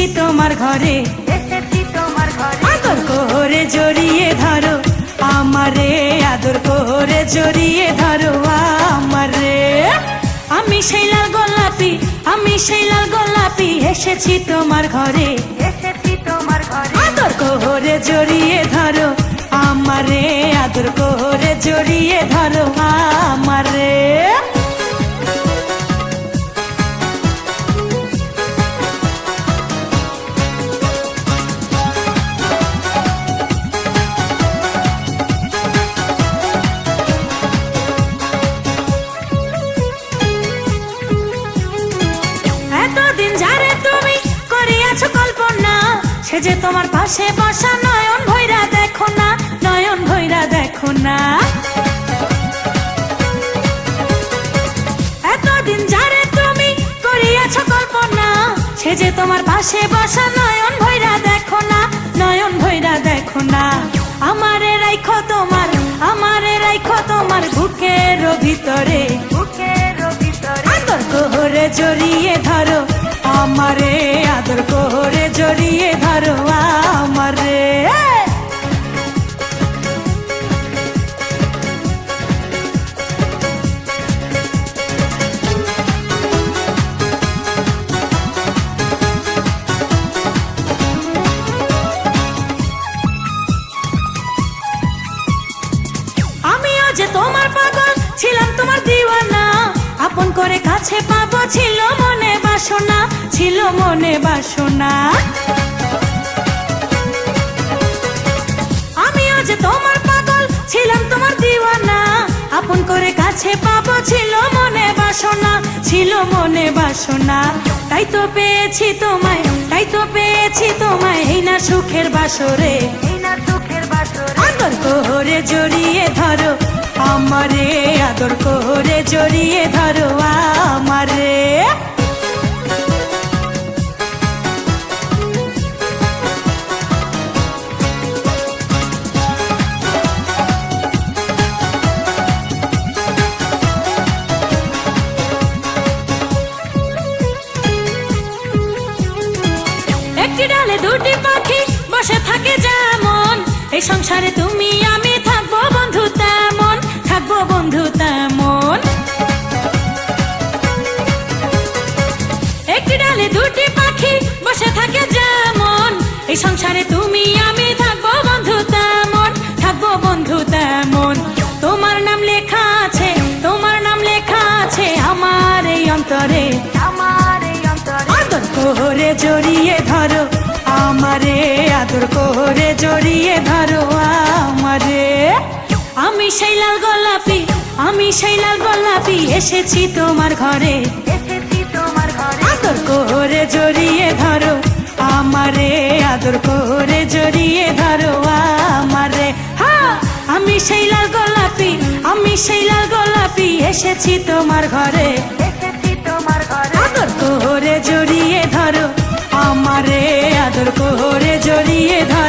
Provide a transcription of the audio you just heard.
এসেছি তোমার ঘরে। এসেছি তোমার ঘরে। আদর করে জড়িয়ে ধরো আমারে আদর করে জড়িয়ে ধরো আমারে। আমি সেই লাল গোলাপি আমি সেই লাল গোলাপি এসেছি তোমার ঘরে। এসেছি তোমার ঘরে। আদর করে জড়িয়ে ধরো আমারে আদর করে জড়িয়ে ধরো সে যে তোমার পাশে বসা নয়ন ভৈরা দেখো না নয়ন ভৈরা দেখো না। এতদিন যারে তুমি করিয়াছ কল্পনা সে যে তোমার পাশে বসা নয়ন ভৈরা দেখো না নয়ন ভৈরা দেখো না। আমারে রাইখো তোমার আমারে রাইখো তোমার বুকের ভিতরে। বুকের ভিতরে। আদর জড়িয়ে ধরো আমারে আপন করে কাছে পাবো, ছিল মনে বাসনা, ছিল মনে বাসনা। আমিও যে তোমার পাগল, ছিলাম তোমার দিওয়ানা। আপন করে কাছে পাবো, ছিল মনে বাসনা, ছিল মনে বাসনা। তাই তো পেয়েছি তোমায়, তাই তো পেয়েছি তোমায় না সুখের বাসরে? আদর কোহরে জড়িয়ে ধরো আমারে আদর কোহরে জড়িয়ে ধরো আমারে। একটি ডালে দুটি পাখি বসে থাকে যেমন, এই সংসারে তুমি, আমি থাকব বন্ধু তেমন, থাকব বন্ধু তেমন। একটি ডালে দুটি পাখি বসে থাকে যেমন, এই সংসারে তুমি, আমি থাকব জড়িয়ে ধরো আমারে আদর করে জড়িয়ে ধরো আমারে। আমি সেই লাল গোলাপি আমি সেই লাল গোলাপি এসেছি তোমার ঘরে। তোমার আদর করে জড়িয়ে ধরো আমারে আদর করে জড়িয়ে ধরো আমারে। হ্যাঁ আমি সেই লাল গোলাপি আমি সেই লাল গোলাপি এসেছি তোমার ঘরে। আদর কোহরে জড়িয়ে ধরো। আমারে আদর কোহরে জড়িয়ে ধরো।